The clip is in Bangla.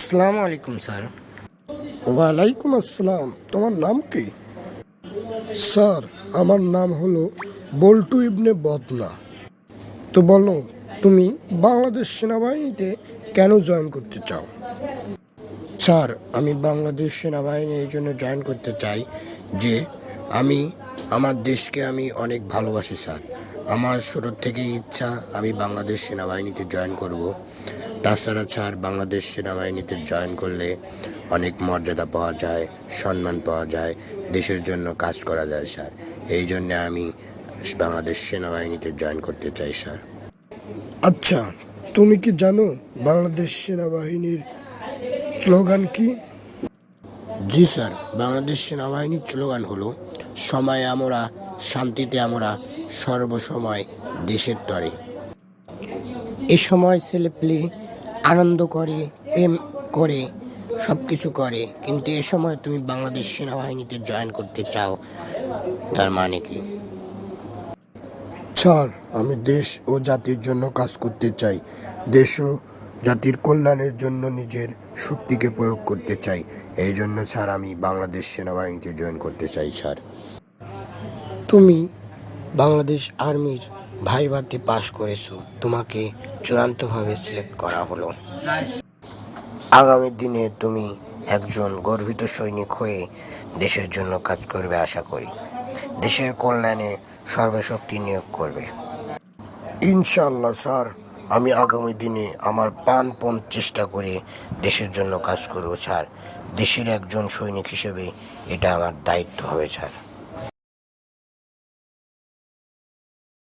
আসসালামু আলাইকুম স্যার। ওয়ালাইকুম আসসালাম। তোমার নাম কি? স্যার আমার নাম হলো বল্টু ইবনে বদনা। তো বলো তুমি বাংলাদেশ সেনাবাহিনীতে কেন জয়েন করতে চাও? স্যার আমি বাংলাদেশ সেনাবাহিনী এই জন্য জয়েন করতে চাই যে আমি আমার দেশকে আমি অনেক ভালোবাসি স্যার। আমার ছোটোর থেকেই ইচ্ছা, আমি বাংলাদেশ সেনাবাহিনীতে জয়েন করব। তাছাড়া স্যার বাংলাদেশ সেনাবাহিনীতে জয়েন করলে অনেক মর্যাদা পাওয়া যায়, সম্মান পাওয়া যায়, দেশের জন্য কাজ করা যায়, স্যার। এই জন্যে আমি বাংলাদেশ সেনাবাহিনীতে জয়েন করতে চাই, স্যার। আচ্ছা তুমি কি জানো বাংলাদেশ সেনাবাহিনীর স্লোগান কি? জি, স্যার। বাংলাদেশ সেনাবাহিনীর স্লোগান হলো, সময় আমরা, শান্তিতে আমরা, সর্বসময় দেশের তরে। এ সময় ছেলেপেলে আনন্দ করে, প্রেম করে সব কিছু করে। কিন্তু এ সময় তুমি বাংলাদেশ সেনাবাহিনীতে জয়েন করতে চাও, তার মানে কি? স্যার, আমি দেশ ও জাতির জন্য কাজ করতে চাই। দেশ ও জাতির কল্যাণের জন্য নিজের শক্তিকে প্রয়োগ করতে চাই। এই জন্য স্যার আমি বাংলাদেশ সেনাবাহিনীতে জয়েন করতে চাই স্যার। তুমি বাংলাদেশ আর্মির ভাইভাতে পাশ করেছ। তোমাকে চূড়ান্তভাবে সিলেক্ট করা হলো। আগামী দিনে তুমি একজন গর্বিত সৈনিক হয়ে দেশের জন্য কাজ করবে আশা করি। দেশের কল্যাণে সর্বশক্তি নিয়োগ করবে। ইনশাল্লাহ স্যার। আমি আগামী দিনে আমার প্রাণপণ চেষ্টা করে দেশের জন্য কাজ করব, স্যার। দেশের একজন সৈনিক হিসেবে এটা আমার দায়িত্ব হবে, স্যার।